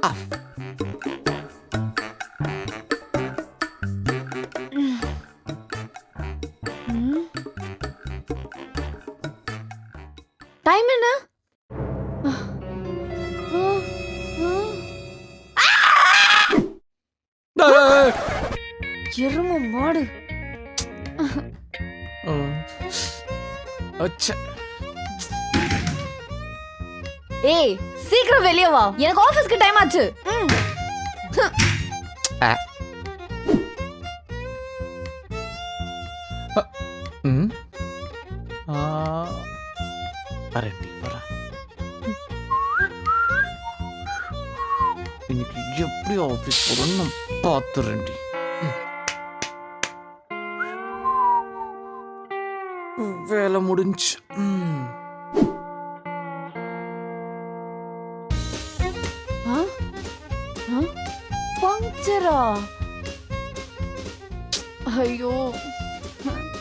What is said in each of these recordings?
Of. Time என்ன! எரும மாடு. ஏய் சீக்கிரம் வெளியே வா. எனக்கு ஆபீஸ்க்கு டைம் ஆச்சு. இன்னைக்கு எப்படி ஆஃபீஸ் போகணும்னு நான் பார்த்துறேன்டி வேலை முடிஞ்சு? பஞ்சரா ஐயோ.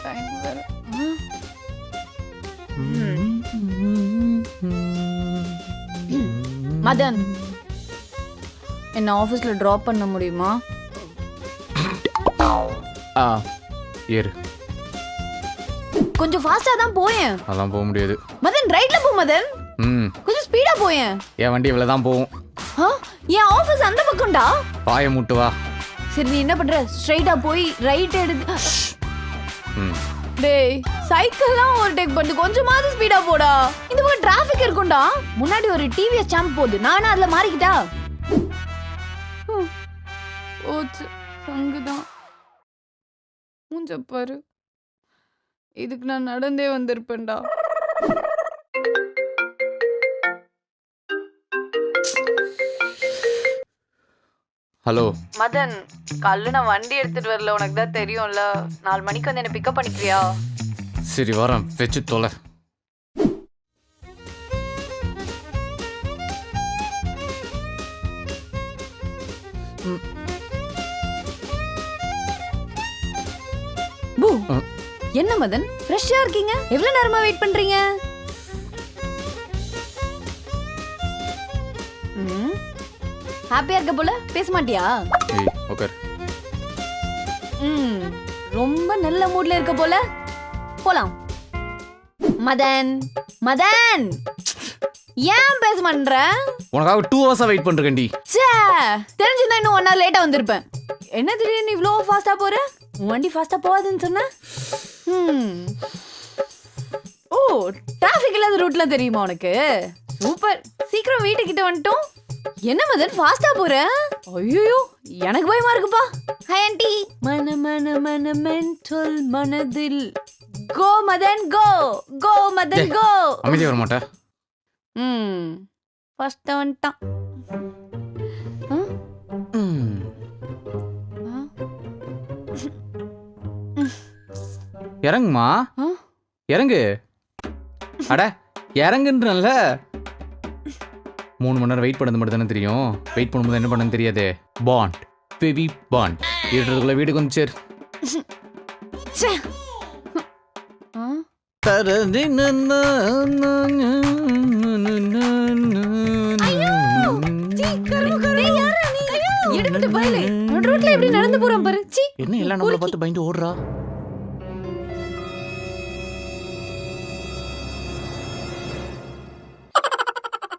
டைம் வேற? மதன் என்ன ஆபீஸ்ல டிராப் பண்ண முடியுமா? ஆ ஏறு. கொஞ்சம் ஃபாஸ்டா தான் போயேன். அதெல்லாம் போக முடியாது. மதன் ரைட்ல போ மதன். ம். கொஞ்சம் ஸ்பீடா போயேன். என் வண்டி இவ்வளோ தான் போகும். ஆ? என் ஆபீஸ் அந்த பக்கம்டா? பாய மூட்டு வா. சரி நீ என்ன பண்ற? ஸ்ட்ரைட்டா போய் ரைட் எடுத்து ம். டேய் சைக்கிள்லாம் ஒரு டேக் பண்ணி. கொஞ்சமாவது ஸ்பீடா போடா. இந்த பக்கம் டிராஃபிக் இருக்கும்டா. முன்னாடி ஒரு டிவிஎஸ் சாம்ப் போகுது நானும் அதுல மாறிக்கிட்டா? ஓச்சு சங்குதான். மூஞ்ச பாரு. இதுக்கு நான் நடந்தே வந்திருப்பேன்டா. ஹலோ. மதன் காலைல நான் வண்டி எடுத்துட்டு வரல. உனக்கு தான் தெரியும்ல. நாலு மணிக்கு வந்து என்ன பிக்கப் பண்ணிக்கிறியா? சரி வரேன். வச்சு தொலை. பூ. என்ன மதன்? ஃப்ரெஷ்ஷா இருக்கீங்க? எவ்வளவு நேரமா வெயிட் பண்றீங்க? ஹாப்பியா இருக்க போல? பேச மாட்டியா? ம். ரொம்ப நல்ல மூட்ல இருக்க போல? போலாம். மதன் மதன்! ஏன் பேச மாட்டேன்ற? உனக்காக டூ ஹவர்ஸாக வெயிட் பண்ணிருக்கேன்டி ச்சே! தெரிஞ்சிருந்தா இன்னும் ஒன் ஹவர் லேட்டா வந்திருப்பேன். என்ன திடீர்னு இவ்வளோ ஃபாஸ்டா போற? வண்டி ஃபாஸ்டா போகாதுன்னு சொன்ன. ஓ டிராஃபிக் இல்லாத ரூட்லாம் தெரியுமா உனக்கு? சூப்பர். சீக்கிரம் வீட்டுக்கிட்ட வந்துட்டோம். என்ன மதன் ஃபாஸ்டா போற? ஐயோ எனக்கு பயமா இருக்குப்பா. ஹாய் ஆண்டி மன மன மன மென்டல் மனதில். கோ மதன் கோ கோ மதன் கோ அமைதியாக வர மாட்டேன் ம். ஃபர்ஸ்ட் வந்துட்டான் இறங்குமா? இறங்கு. அட இறங்குன்றல மூணு மணி நேரம் வெயிட் பண்ணது மட்டும் தானே தெரியும். வெயிட் பண்ணும்போது என்ன பண்ணனு தெரியாது. பாண்ட். பேபி பாண்ட். இருட்டுக்குள்ள வீட்டுக்கு வந்து சேர் ச்சே. ஆ? சீ, கரும கரும. எடுத்துட்டு போயிலே. நடு ரோட்ல எப்படி நடந்து போறான் பாரு. சீ என்ன எல்லாம் நம்மளை பார்த்து பயந்து ஓடுறா?